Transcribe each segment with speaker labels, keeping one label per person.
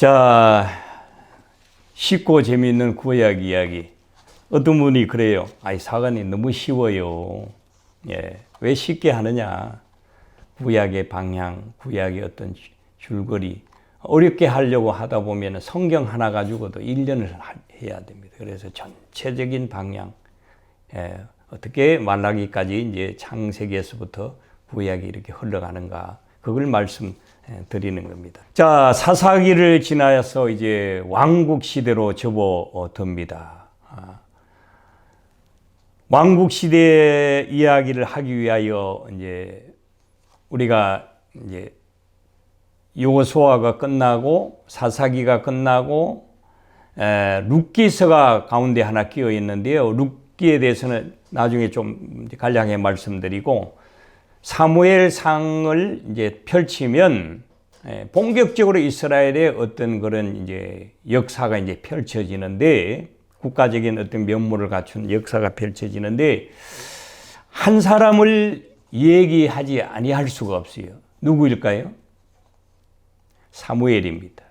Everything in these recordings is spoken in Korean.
Speaker 1: 자, 쉽고 재미있는 구약 이야기. 어떤 분이 그래요. 아이, 사관이 너무 쉬워요. 예. 왜 쉽게 하느냐. 구약의 방향, 구약의 어떤 줄- 줄거리. 어렵게 하려고 하다 보면 성경 하나 가지고도 1년을 해야 됩니다. 그래서 전체적인 방향. 예. 어떻게 말라기까지 이제 창세기에서부터 구약이 이렇게 흘러가는가. 그걸 말씀 예, 드리는 겁니다. 자, 사사기를 지나서 이제 왕국 시대로 접어듭니다. 아, 왕국 시대 이야기를 하기 위하여 이제 우리가 이제 요소아가 끝나고 사사기가 끝나고 에, 룻기서가 가운데 하나 끼어 있는데요. 룻기에 대해서는 나중에 좀 간략하게 말씀드리고 사무엘상을 이제 펼치면 에, 본격적으로 이스라엘의 어떤 그런 이제 역사가 이제 펼쳐지는데 국가적인 어떤 면모를 갖춘 역사가 펼쳐지는데 한 사람을 얘기하지 아니할 수가 없어요. 누구일까요? 사무엘입니다.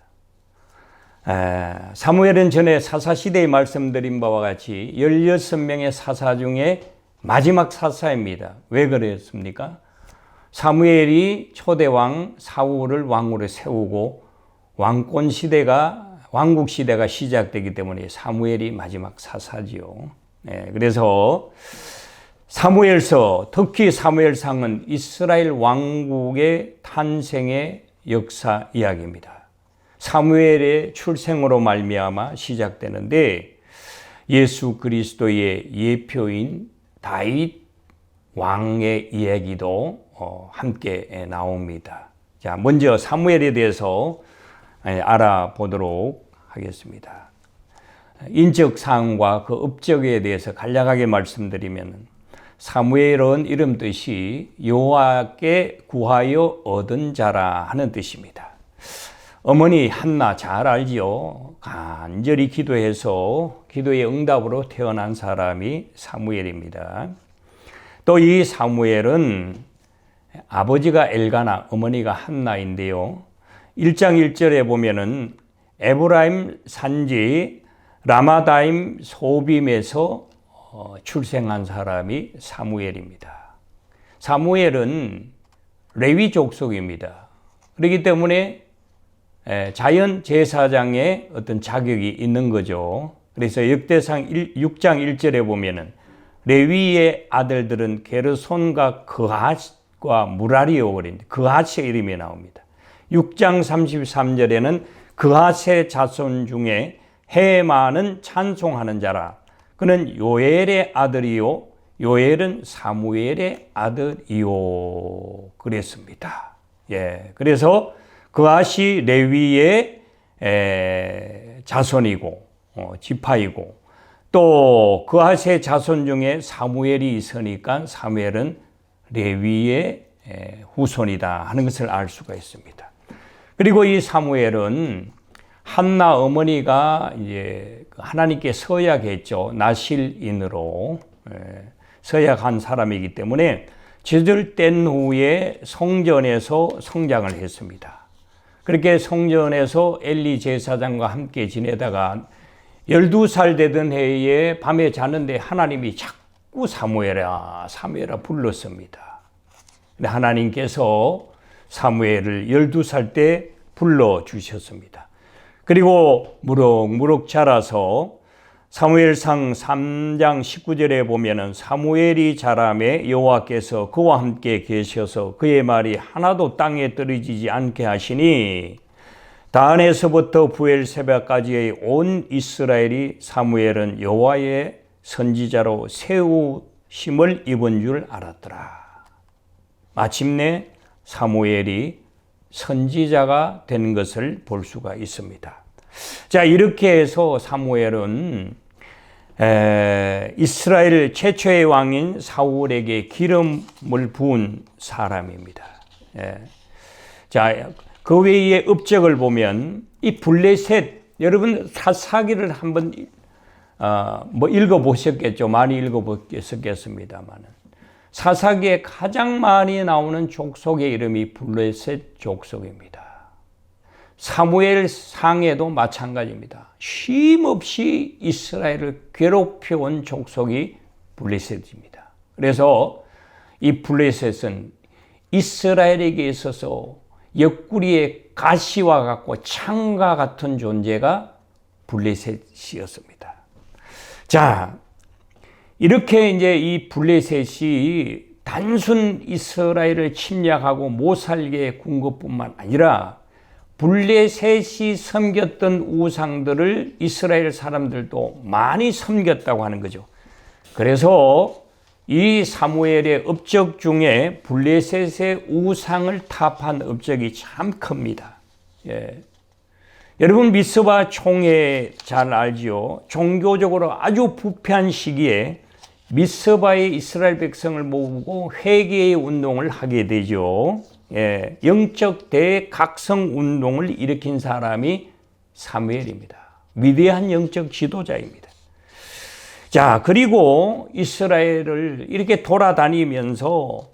Speaker 1: 아, 사무엘은 전에 사사 시대에 말씀드린 바와 같이 16명의 사사 중에 마지막 사사입니다. 왜 그랬습니까? 사무엘이 초대 왕 사울을 왕으로 세우고 왕권 시대가 왕국 시대가 시작되기 때문에 사무엘이 마지막 사사지요. 네, 그래서 사무엘서 특히 사무엘상은 이스라엘 왕국의 탄생의 역사 이야기입니다. 사무엘의 출생으로 말미암아 시작되는데 예수 그리스도의 예표인 다윗 왕의 이야기도 어, 함께 나옵니다. 자, 먼저 사무엘에 대해서 알아보도록 하겠습니다. 인적 사항과 그 업적에 대해서 간략하게 말씀드리면 사무엘은 이름 뜻이 여호와께 구하여 얻은 자라 하는 뜻입니다. 어머니 한나 잘 알지요. 간절히 기도해서 기도의 응답으로 태어난 사람이 사무엘입니다. 또 이 사무엘은 아버지가 엘가나, 어머니가 한나인데요. 1장 1절에 보면은 에브라임 산지 라마다임 소빔에서 어, 출생한 사람이 사무엘입니다. 사무엘은 레위 족속입니다. 그렇기 때문에 자연 제사장의 어떤 자격이 있는 거죠. 그래서 역대상 6장 1절에 보면은 레위의 아들들은 게르손과 그핫 과 무라리오 그랬는데 그핫의 이름이 나옵니다. 6장 33절에는 그핫의 자손 중에 해마는 찬송하는 자라. 그는 요엘의 아들이요. 요엘은 사무엘의 아들이요. 그랬습니다. 예. 그래서 그핫이 레위의 에, 자손이고, 어, 지파이고, 또 그핫의 자손 중에 사무엘이 있으니까 사무엘은 레위의 에, 후손이다 하는 것을 알 수가 있습니다. 그리고 이 사무엘은 한나 어머니가 이제 하나님께 서약했죠. 나실인으로 서약한 사람이기 때문에 제절된 후에 성전에서 성장을 했습니다. 그렇게 성전에서 엘리 제사장과 함께 지내다가 12살 되던 해에 밤에 자는데 하나님이 자꾸 사무엘아, 사무엘아 불렀습니다. 하나님께서 사무엘을 12살 때 불러 주셨습니다. 그리고 무럭무럭 자라서 사무엘상 3장 19절에 보면은 사무엘이 자라매 여호와께서 그와 함께 계셔서 그의 말이 하나도 땅에 떨어지지 않게 하시니 다안에서부터 부엘세바까지의 온 이스라엘이 사무엘은 여호와의 선지자로 세우심을 입은 줄 알았더라. 마침내 사무엘이 선지자가 된 것을 볼 수가 있습니다. 자, 이렇게 해서 사무엘은 에, 이스라엘 최초의 왕인 사울에게 기름을 부은 사람입니다. 에. 자, 그 외의 업적을 보면 이 블레셋 여러분 사사기를 한번 어, 뭐 읽어 보셨겠죠. 많이 읽어 보셨겠습니다만은 사사기에 가장 많이 나오는 족속의 이름이 블레셋 족속입니다. 사무엘 상에도 마찬가지입니다. 쉼없이 이스라엘을 괴롭혀온 족속이 블레셋입니다. 그래서 이 블레셋은 이스라엘에게 있어서 옆구리에 가시와 같고 창과 같은 존재가 블레셋이었습니다. 자, 이렇게 이제 이 블레셋이 단순 이스라엘을 침략하고 못 살게 군 것뿐만 아니라 블레셋이 섬겼던 우상들을 이스라엘 사람들도 많이 섬겼다고 하는 거죠. 그래서 이 사무엘의 업적 중에 블레셋의 우상을 타판 업적이 참 큽니다. 예. 여러분 미스바 총회 잘 알지요. 종교적으로 아주 부패한 시기에 미스바의 이스라엘 백성을 모으고 회개의 운동을 하게 되죠. 예, 영적 대각성 운동을 일으킨 사람이 사무엘입니다. 위대한 영적 지도자입니다. 자, 그리고 이스라엘을 이렇게 돌아다니면서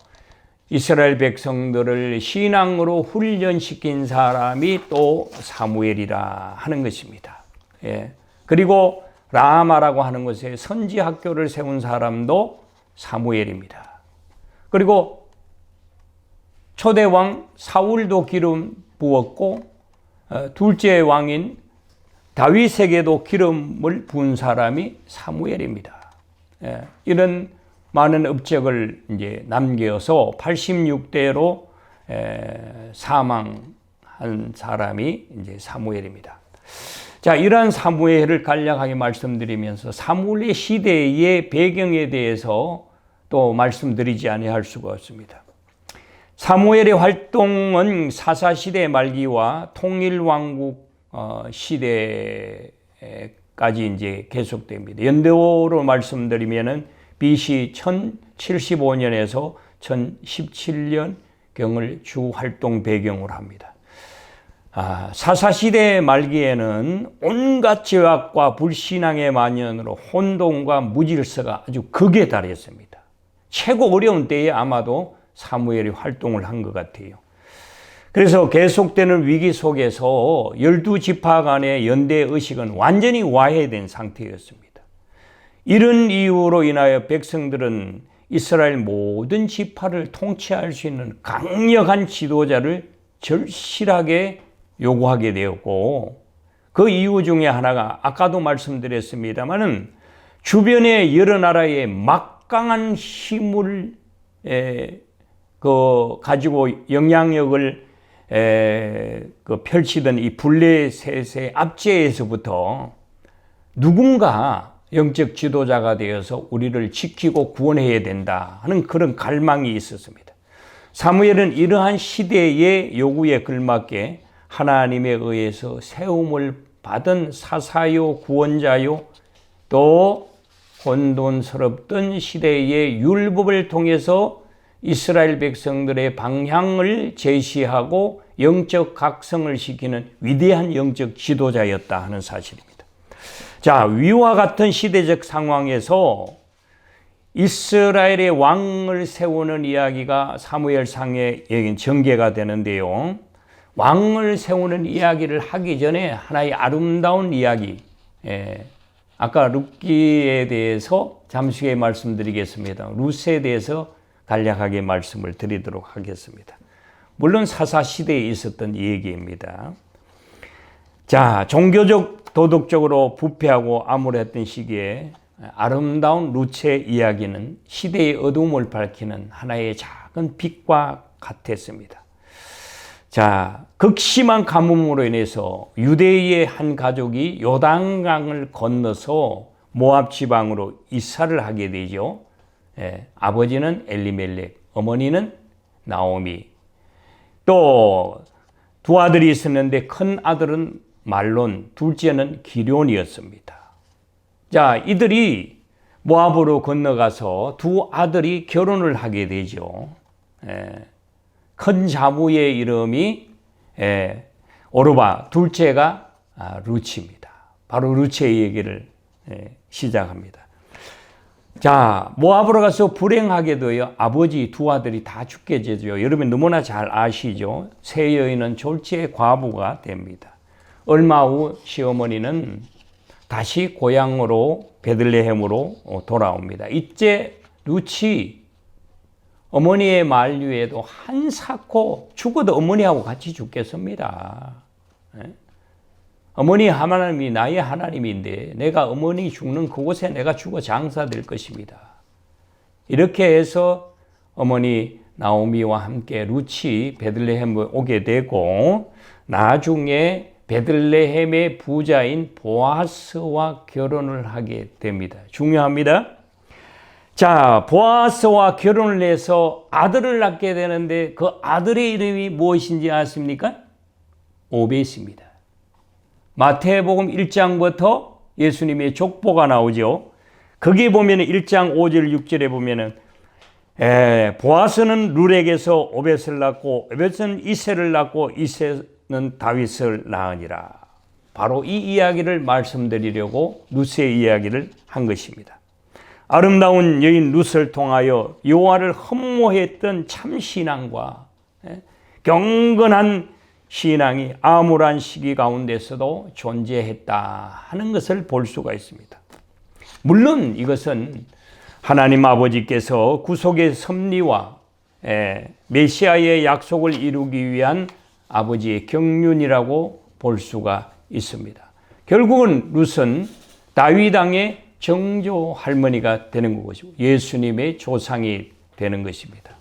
Speaker 1: 이스라엘 백성들을 신앙으로 훈련시킨 사람이 또 사무엘이라 하는 것입니다. 예. 그리고 라마라고 하는 곳에 선지 학교를 세운 사람도 사무엘입니다. 그리고 초대 왕 사울도 기름 부었고 어, 둘째 왕인 다윗에게도 기름을 부은 사람이 사무엘입니다. 예, 이런 많은 업적을 이제 남겨서 86대로 사망한 사람이 이제 사무엘입니다. 자, 이러한 사무엘을 간략하게 말씀드리면서 사무엘의 시대의 배경에 대해서 또 말씀드리지 아니할 수가 없습니다. 사무엘의 활동은 사사 시대 말기와 통일 왕국 어, 시대까지 이제 계속됩니다. 연도로 말씀드리면은 BC 1075년에서 1017년 경을 주 활동 배경으로 합니다. 아, 사사시대 말기에는 온갖 죄악과 불신앙의 만연으로 혼돈과 무질서가 아주 극에 달했습니다. 최고 어려운 때에 아마도 사무엘이 활동을 한 것 같아요. 그래서 계속되는 위기 속에서 열두 지파 간의 연대 의식은 완전히 와해된 상태였습니다. 이런 이유로 인하여 백성들은 이스라엘 모든 지파를 통치할 수 있는 강력한 지도자를 절실하게 요구하게 되었고 그 이유 중에 하나가 아까도 말씀드렸습니다마는 주변의 여러 나라의 막강한 힘을 에, 그 가지고 영향력을 에, 그 펼치던 이 블레셋의 압제에서부터 누군가 영적 지도자가 되어서 우리를 지키고 구원해야 된다 하는 그런 갈망이 있었습니다. 사무엘은 이러한 시대의 요구에 걸맞게 하나님에 의해서 세움을 받은 사사요 구원자요 또 혼돈스럽던 시대의 율법을 통해서 이스라엘 백성들의 방향을 제시하고 영적 각성을 시키는 위대한 영적 지도자였다 하는 사실입니다. 자, 위와 같은 시대적 상황에서 이스라엘의 왕을 세우는 이야기가 사무엘상에 전개가 되는데요. 왕을 세우는 이야기를 하기 전에 하나의 아름다운 이야기, 예, 아까 룻기에 대해서 잠시 후에 말씀드리겠습니다. 루스에 대해서 간략하게 말씀을 드리도록 하겠습니다. 물론 사사 시대에 있었던 얘기입니다. 자, 종교적 도덕적으로 부패하고 암울했던 시기에 아름다운 루체의 이야기는 시대의 어둠을 밝히는 하나의 작은 빛과 같았습니다. 자, 극심한 가뭄으로 인해서 유대의 한 가족이 요단강을 건너서 모압 지방으로 이사를 하게 되죠. 예, 아버지는 엘리멜렉, 어머니는 나오미. 또 두 아들이 있었는데 큰 아들은 말론, 둘째는 기련이었습니다. 자, 이들이 모압으로 건너가서 두 아들이 결혼을 하게 되죠. 예, 큰 자부의 이름이 예, 오르바, 둘째가 아, 루치입니다. 바로 루치의 얘기를 예, 시작합니다. 자, 모압으로 가서 불행하게도요, 아버지 두 아들이 다 죽게 되죠. 여러분 너무나 잘 아시죠? 새 여인은 졸지의 과부가 됩니다. 얼마 후 시어머니는 다시 고향으로 베들레헴으로 어, 돌아옵니다. 이제 루치 어머니의 만류에도 한사코 죽어도 어머니하고 같이 죽겠습니다. 예? 어머니 하나님이 나의 하나님인데 내가 어머니 죽는 그곳에 내가 죽어 장사될 것입니다. 이렇게 해서 어머니 나오미와 함께 루치 베들레헴에 오게 되고 나중에 베들레헴의 부자인 보아스와 결혼을 하게 됩니다. 중요합니다. 자, 보아스와 결혼을 해서 아들을 낳게 되는데 그 아들의 이름이 무엇인지 아십니까? 오벳입니다. 마태복음 1장부터 예수님의 족보가 나오죠. 거기 보면 1장 5절 6절에 보면은 에, 보아스는 룰에게서 오벳을 낳고 오벳은 이세를 낳고 이세 는 다윗을 낳으니라. 바로 이 이야기를 말씀드리려고 루스의 이야기를 한 것입니다. 아름다운 여인 룻을 통하여 여호와를 흠모했던 참 신앙과 예, 경건한 신앙이 암울한 시기 가운데서도 존재했다 하는 것을 볼 수가 있습니다. 물론 이것은 하나님 아버지께서 구속의 섭리와 예, 메시아의 약속을 이루기 위한 아버지의 경륜이라고 볼 수가 있습니다. 결국은 룻은 다윗 왕의 정조 할머니가 되는 것이고 예수님의 조상이 되는 것입니다.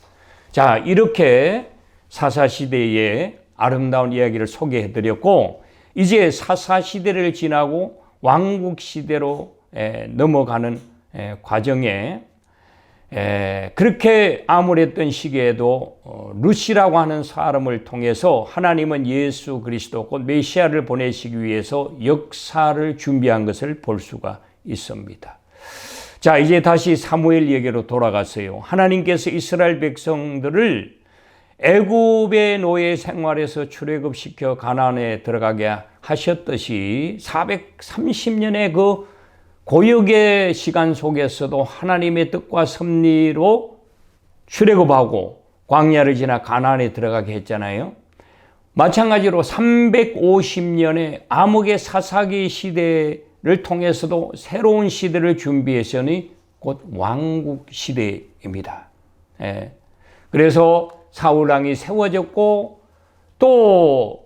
Speaker 1: 자, 이렇게 사사시대의 아름다운 이야기를 소개해 드렸고, 이제 사사시대를 지나고 왕국시대로 넘어가는 과정에 그렇게 암울했던 시기에도 어, 루시라고 하는 사람을 통해서 하나님은 예수 그리스도 곧 메시아를 보내시기 위해서 역사를 준비한 것을 볼 수가 있습니다. 자, 이제 다시 사무엘 얘기로 돌아갔어요. 하나님께서 이스라엘 백성들을 애굽의 노예 생활에서 출애굽시켜 가나안에 들어가게 하셨듯이 430년의 그 고역의 시간 속에서도 하나님의 뜻과 섭리로 출애굽하고 광야를 지나 가나안에 들어가게 했잖아요. 마찬가지로 350년의 암흑의 사사기 시대를 통해서도 새로운 시대를 준비했으니 곧 왕국 시대입니다. 예. 그래서 사울 왕이 세워졌고 또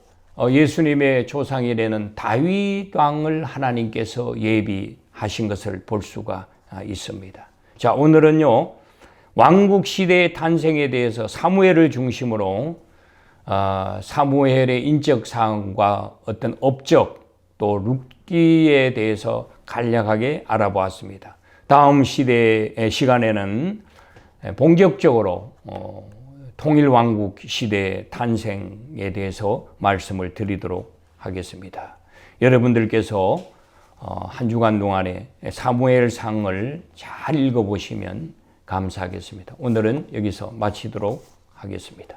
Speaker 1: 예수님의 조상이 되는 다윗 왕을 하나님께서 예비 하신 것을 볼 수가 있습니다. 자, 오늘은요. 왕국 시대의 탄생에 대해서 사무엘을 중심으로 어, 사무엘의 인적 사항과 어떤 업적 또 룻기에 대해서 간략하게 알아보았습니다. 다음 시대의 시간에는 본격적으로 어, 통일 왕국 시대의 탄생에 대해서 말씀을 드리도록 하겠습니다. 여러분들께서 어, 한 주간 동안에 사무엘 상을 잘 읽어보시면 감사하겠습니다. 오늘은 여기서 마치도록 하겠습니다.